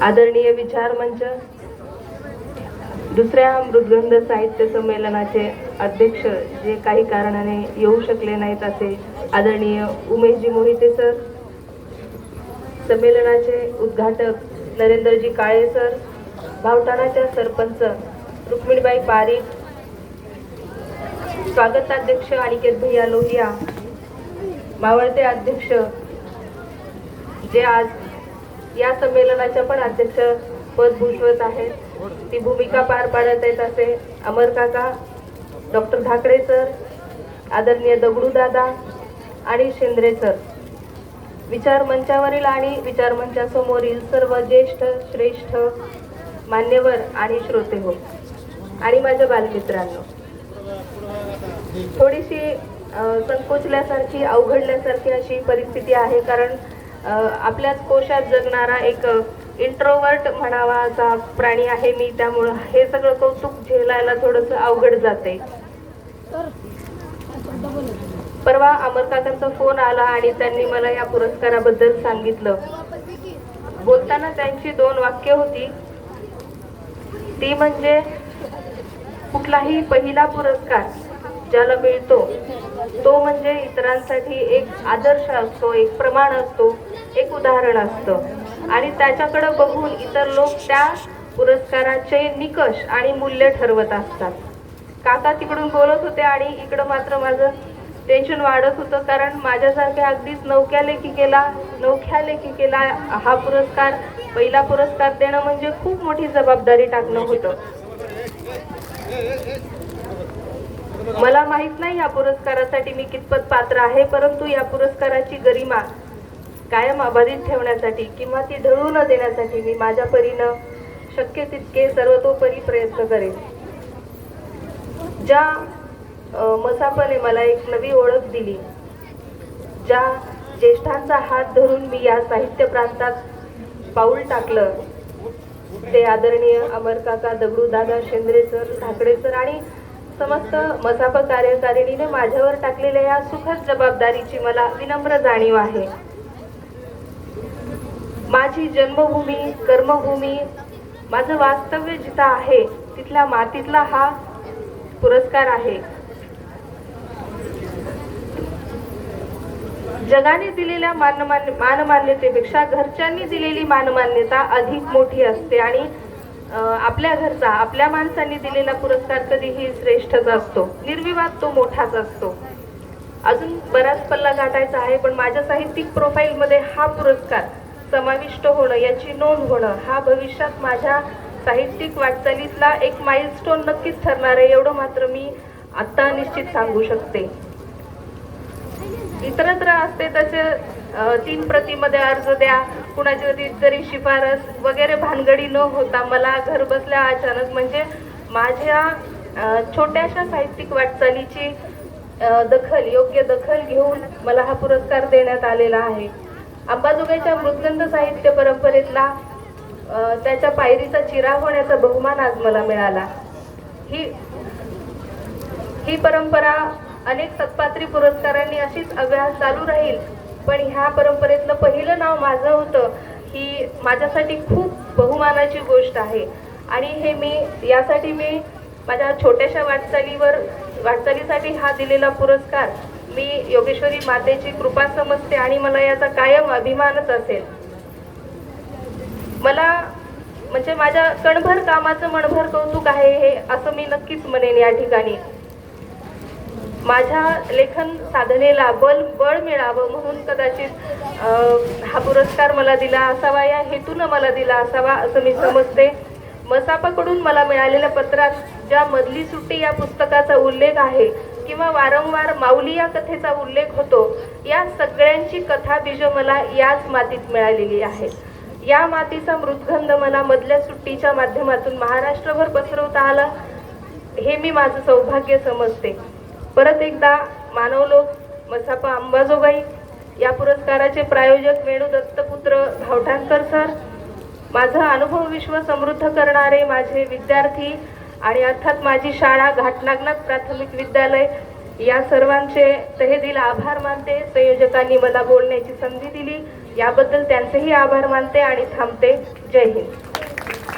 आदरणीय विचार मंच. दुसऱ्या मृदगंध साहित्य संमेलनाचे अध्यक्ष जे काही कारणाने येऊ शकले नाहीत असे आदरणीय उमेशजी मोहिते सर. संमेलनाचे उद्घाटक नरेंद्रजी काळे सर. भावठाणाच्या सरपंच रुक्मिणीबाई पारीख. स्वागताध्यक्ष अनिकेत भैया लोहिया. मावळते अध्यक्ष जे आज या संमेलनाच्या पण अध्यक्ष पद भूषवत आहेत. ती भूमिका पार पाडत आहेत असे अमर काका डॉक्टर धाकडे सर आदरणीय दगडूदादा आणि शेंद्रे सर. विचार मंचावरील आणि विचार मंचासमोरील सर्व ज्येष्ठ श्रेष्ठ मान्यवर आणि श्रोते हो. आणि माझ्या बालमित्रांनो थोडीशी संकोचल्यासारखी अवघडल्यासारखी अशी परिस्थिती आहे कारण आपल्याच कोशात जगणारा एक इंट्रोवर्ट म्हणावा असा प्राणी आहे मी त्यामुळं हे सगळं कौतुक झेलायला थोडंसं अवघड जाते परवा अमर काकांचा फोन आला आणि त्यांनी मला या पुरस्काराबद्दल सांगितलं. बोलताना त्यांची दोन वाक्य होती. ती म्हणजे कुठलाही पहिला पुरस्कार ज्याला मिळतो तो म्हणजे इतरांसाठी एक आदर्श असतो एक प्रमाण असतो एक उदाहरण असतं. आणि त्याच्याकडं बघून इतर लोक त्या पुरस्काराचे निकष आणि मूल्य ठरवत असतात. काका तिकडून बोलत होते आणि इकडं मात्र माझं टेन्शन वाढत होतं कारण माझ्यासारख्या अगदीच नौक्या लेखिकेला नौख्या लेखिकेला हा पुरस्कार पहिला पुरस्कार देणं म्हणजे खूप मोठी जबाबदारी टाकणं होतं. मला माहीत नाही या पुरस्कारासाठी मी कितपत पात्र आहे परंतु या पुरस्काराची गरिमा कायम अबाधित ठेवण्यासाठी किंवा ती ढळू न देण्यासाठी मी माझ्या परीनं शक्य तितके सर्वतोपरी प्रयत्न करेन. ज्या मसापने मसापाने मला एक नवी ओळख दिली ज्या ज्येष्ठांचा हात धरून मी या साहित्य प्रांतात पाऊल टाकलं ते आदरणीय अमरकाका दगडू दादा शेंद्रे सर ढाकडे सर आणि समस्त मसाप कार्यकारिणीने माझ्यावर टाकलेल्या या सुखद जबाबदारीची मला विनम्र जाणीव आहे. माझी जन्मभूमी कर्मभूमी माझं वास्तव्य जिथं आहे तिथल्या मातीतला हा पुरस्कार आहे. जगाने दिलेल्या मानमान्य मानमान्यतेपेक्षा घरच्यांनी दिलेली मानमान्यता अधिक मोठी असते आणि आपल्या घरचा आपल्या माणसांनी दिलेला पुरस्कार कधीही श्रेष्ठच असतो. निर्विवाद तो मोठाच असतो. अजून बराच पल्ला गाठायचा आहे पण माझ्या साहित्यिक प्रोफाईलमध्ये हा पुरस्कार समाविष्ट होणं याची नोंद होणं हा भविष्यात माझ्या साहित्यिक वाटचालीतला एक माइलस्टोन नक्कीच ठरणार आहे एवढं मात्र मी आत्ता निश्चित सांगू शकते. इतरत्र असते तसे तीन प्रतीमध्ये अर्ज द्या कुणाची तरी तरी शिफारस वगैरे भानगडी न होता मला घर बसल्या अचानक म्हणजे माझ्या छोट्याशा साहित्यिक वाटचालीची दखल योग्य दखल घेऊन मला हा पुरस्कार देण्यात आलेला आहे. अंबाजोगाईच्या मृदगंध साहित्य परंपरेतला त्याच्या पायरीचा चिरा होण्याचा बहुमान आज मला मिळाला. ही ही परंपरा अनेक सत्पात्री पुरस्कारांनी अशीच अव्यास चालू राहील पण ह्या परंपरेतलं पहिलं नाव माझं होतं ही माझ्यासाठी खूप बहुमानाची गोष्ट आहे. आणि हे मी यासाठी मी माझ्या छोट्याशा वाटचालीवर वाटचालीसाठी हा दिलेला पुरस्कार मी योगेश्वरी मातेची कृपा समजते आणि मला याचा कायम अभिमानच असेल. मला म्हणजे माझ्या कणभर कामाचं मणभर कौतुक आहे हे असं मी नक्कीच म्हणेन या ठिकाणी. माझ्या लेखन साधनेला बल बळ मिळावं म्हणून कदाचित हा पुरस्कार मला दिला असावा या हेतूनं मला दिला असावा असं मी समजते. मसापाकडून मला मिळालेल्या पत्रात ज्या मधली सुट्टी या पुस्तकाचा उल्लेख आहे किंवा वारंवार माऊली या कथेचा उल्लेख होतो या सगळ्यांची कथा बीज मला याच मातीत मिळालेली आहे. या मातीचा मृदगंध मला मधल्या सुट्टीच्या माध्यमातून महाराष्ट्रभर पसरवता आला हे मी माझं सौभाग्य समजते. परत एकदा मानवलोक मसापा अंबाजोगाई या पुरस्काराचे प्रायोजक वेणू दत्तपुत्र भावठाणकर सर माझं अनुभव विश्व समृद्ध करणारे माझे विद्यार्थी आणि अर्थात माझी शाळा घाटनागनाथ प्राथमिक विद्यालय या सर्वांचे तहेदिल आभार मानते. संयोजकांनी मला बोलण्याची संधी दिली. याबद्दल त्यांचेही आभार मानते आणि थांबते. जय हिंद.